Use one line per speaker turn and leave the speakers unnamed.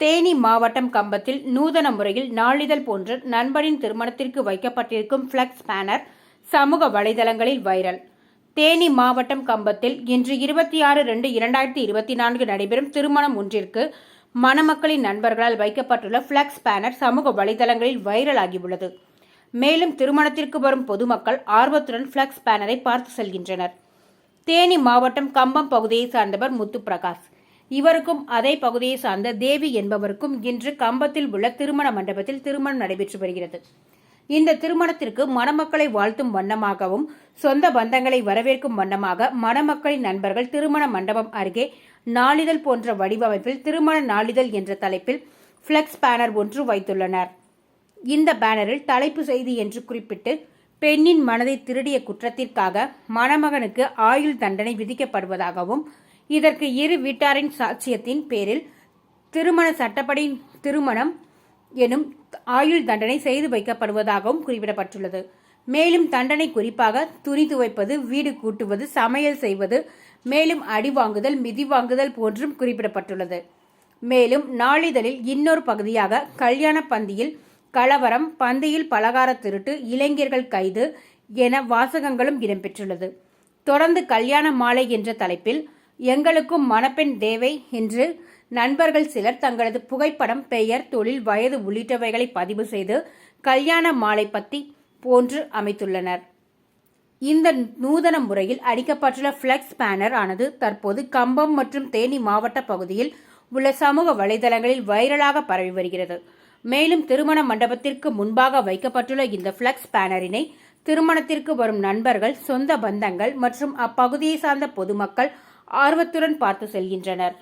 தேனி மாவட்டம் கம்பத்தில் நூதன முறையில் நாளிதழ் போன்று நண்பனின் திருமணத்திற்கு வைக்கப்பட்டிருக்கும் ஃபிளக்ஸ் பேனர் சமூக வலைதளங்களில் வைரல் தேனி மாவட்டம் கம்பத்தில் இன்று இருபத்தி ஆறு ரெண்டு இரண்டாயிரத்தி இருபத்தி நான்கு நடைபெறும் திருமணம் ஒன்றிற்கு மணமக்களின் நண்பர்களால் வைக்கப்பட்டுள்ள ஃபிளக்ஸ் பேனர் சமூக வலைதளங்களில் வைரலாகியுள்ளது மேலும் திருமணத்திற்கு வரும் பொதுமக்கள் ஆர்வத்துடன் ஃபிளக்ஸ் பேனரை பார்த்து செல்கின்றனர். தேனி மாவட்டம் கம்பம் பகுதியை சார்ந்தவர் முத்து பிரகாஷ் இவருக்கும் அதே பகுதியை சார்ந்த தேவி என்பவருக்கும் இன்று கம்பத்தில் உள்ள திருமண மண்டபத்தில் திருமணம் நடைபெற்று வருகிறது. இந்த திருமணத்திற்கு மணமக்களை வாழ்த்தும் வண்ணமாகவும் சொந்த பந்தங்களை வரவேற்கும் வண்ணமாக மணமக்களின் நண்பர்கள் திருமண மண்டபம் அருகே நாளிதழ் போன்ற வடிவமைப்பில் திருமண நாளிதழ் என்ற தலைப்பில் ஃப்ளெக்ஸ் பேனர் ஒன்று வைத்துள்ளனர். இந்த பேனரில் தலைப்பு செய்தி என்று குறிப்பிட்டு பெண்ணின் மனதை திருடிய குற்றத்திற்காக மணமகனுக்கு ஆயுள் தண்டனை விதிக்கப்படுவதாகவும் இதற்கு இரு வீட்டாரின் சாட்சியத்தின் பேரில் திருமண சட்டப்படி திருமணம் எனும் ஆயுள் தண்டனை செய்து வைக்கப்படுவதாகவும் குறிப்பிடப்பட்டுள்ளது. மேலும் தண்டனை குறிப்பாக துணி துவைப்பது வீடு கூட்டுவது சமையல் செய்வது மேலும் அடி வாங்குதல் மிதி வாங்குதல் போன்றும் குறிப்பிடப்பட்டுள்ளது. மேலும் நாளிதழில் இன்னொரு பகுதியாக கல்யாண பந்தியில் கலவரம் பந்தியில் பலகார திருட்டு இளைஞர்கள் கைது என வாசகங்களும் இடம்பெற்றுள்ளது. தொடர்ந்து கல்யாண மாலை என்ற தலைப்பில் எங்களுக்கும் மணப்பெண் தேவை என்று நண்பர்கள் சிலர் தங்களது புகைப்படம் பெயர் தொழில் வயது உள்ளிட்டவைகளை பதிவு செய்து கல்யாண மாலை பத்தி போன்று அமைத்துள்ளனர். இந்த நூதன முறையில் அடிக்கப்பட்டுள்ள ஃபிளக்ஸ் பேனர் ஆனது தற்போது கம்பம் மற்றும் தேனி மாவட்ட பகுதியில் உள்ள சமூக வலைதளங்களில் வைரலாக பரவி வருகிறது. மேலும் திருமண மண்டபத்திற்கு முன்பாக வைக்கப்பட்டுள்ள இந்த ஃபிளக்ஸ் பேனரினை திருமணத்திற்கு வரும் நண்பர்கள் சொந்த பந்தங்கள் மற்றும் அப்பகுதியை சார்ந்த பொதுமக்கள் ஆர்வத்துடன் பார்த்து செல்கின்றனர்.